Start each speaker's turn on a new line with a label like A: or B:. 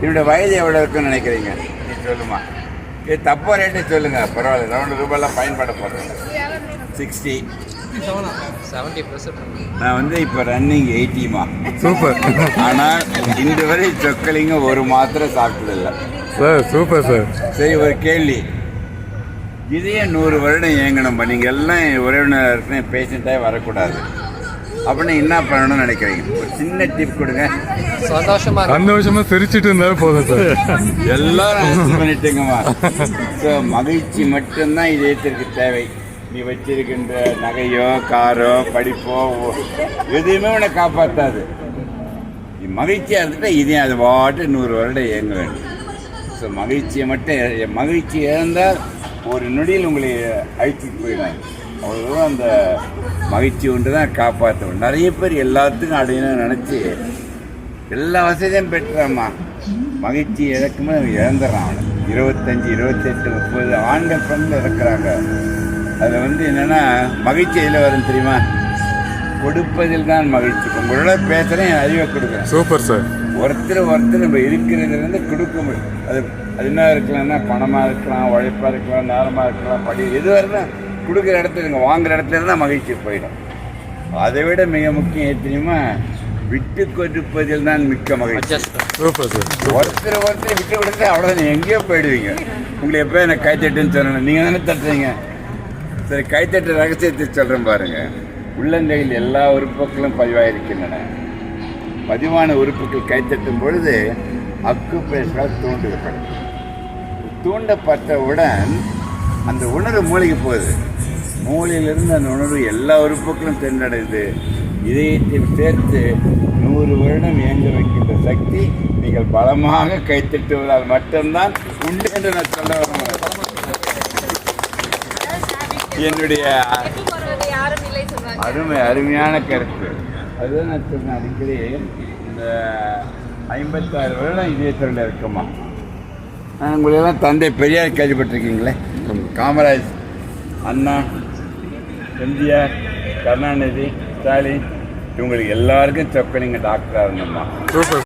A: என்னோட வயது எவ்வளோ இருக்குன்னு நினைக்கிறீங்க? நீ சொல்லுமா. இது தப்பா ரேட்டு சொல்லுங்க. பரவாயில்ல ரவுண்டு ரூபாயெல்லாம் பயன்பட போகிறேன் சிக்ஸ்டி நான் வந்து இப்போ ரன்னிங் எயிட்டிமா
B: சூப்பர்
A: ஆனால் இன்று வரை சொக்கலிங்க ஒரு மாத்திரை சாப்பிட்டதில்லை.
B: சார் சூப்பர் சார்
A: சரி ஒரு கேள்வி. இதையே நூறு வருடம் இயங்கணும்பா. நீங்கள் எல்லாம் உறவினர் இருக்குன்னு பேஷண்ட்டாக வரக்கூடாது. அப்படின்னு என்ன பண்ணணும்னு நினைக்கிறீங்க? ஒரு சின்ன டிப் கொடுங்க.
C: சந்தோஷமா.
B: சந்தோஷமா சிரிச்சிட்டு இருந்தாலும் போதும் சார்.
A: எல்லாரும் பண்ணிட்டுங்கம்மா. ஸோ மகிழ்ச்சி மட்டும்தான் இதயத்திற்கு தேவை. நீ வச்சிருக்கின்ற நகையோ காரோ படிப்போ ஓ- எதுவுமே உன்னை காப்பாற்றாது நீ மகிழ்ச்சியாக இருந்துட்டா இதே அது பாட்டு நூறு வருடம் இயங்க வேண்டும். ஸோ மகிழ்ச்சியை மட்டும் மகிழ்ச்சி இழந்தால் ஒரு நொடியில் உங்களை அழிச்சிட்டு போயிடும் அவ்வளோதான் அந்த மகிழ்ச்சி ஒன்று தான் காப்பாற்றும் நிறைய பேர் எல்லாத்துக்கும் அடையணும்னு நினச்சி எல்லா வசதியும் பெற்றாம்மா. மகிழ்ச்சி இழக்குமே இழந்துடுறான் அவனை. இருபத்தஞ்சி இருபத்தெட்டு முப்பது ஆண்கள் பெண்கள் இருக்கிறாங்க. அதில் வந்து என்னென்னா மகிழ்ச்சி எதில் வரும் தெரியுமா? கொடுப்பதில் தான் மகிழ்ச்சி. உங்களோட பேசுகிறேன் என் அறிவை கொடுக்குறேன்.
B: Super sir.
A: ஒருத்தர் ஒருத்தர் நம்ம இருக்கிறதுலேருந்து கொடுக்க முடியும் அது அது என்ன இருக்கலாம்னா பணமாக இருக்கலாம் உழைப்பாக இருக்கலாம் நேரமாக இருக்கலாம் படி எதுவாக இருந்தால் கொடுக்குற இடத்துல இங்கே வாங்குற இடத்துல இருந்தால் மகிழ்ச்சி போயிடும். அதை விட மிக முக்கியம் எது விட்டு கொடுப்பதில் தான் மிக்க மகிழ்ச்சி. ஒருத்தர் ஒருத்தர் விட்டு கொடுத்தா அவ்வளோதான் எங்கேயோ போயிடுவீங்க. உங்களை எப்போ எனக்கு கைத்தட்டுன்னு சொல்லணும் நீங்கள் தானே தட்டுறீங்க. சரி கைத்தட்டு ரகசியத்தை சொல்கிறேன் பாருங்கள் உள்ளங்கையில் எல்லா உறுப்புகளும் பதிவாயிருக்கின்றன. பதிவான உறுப்புகள் கைத்தட்டும் பொழுது அக்கு பிரேசரால் தூண்டப்பட்டவுடன் அந்த உணர்வு மூளைக்கு போகுது. மூளையிலிருந்து அந்த உணர்வு எல்லா உறுப்புகளும் சென்றடைந்து இதயத்தை சேர்த்து நூறு வருடம் இயங்க வைக்கின்ற சக்தி நீங்கள் பலமாக கைத்தட்டுவதால் மட்டும்தான் உண்டு என்று நான் சொல்ல வரேன் என்னுடைய அருமை அருமையான கருத்து. அதுதான் நான் சொன்னேன் அடிக்கடி இந்த ஐம்பத்தாறு வருடம் இதயத்தில் இருக்குமா? நான் உங்களெல்லாம் தந்தை பெரியார் கேள்விப்பட்டிருக்கீங்களே? காமராஜ் அண்ணா எம்ஜிஆர் கருணாநிதி ஸ்டாலின் இவங்களுக்கு எல்லாருக்கும் செப்பனிங்க டாக்டராக இருந்தம்மா.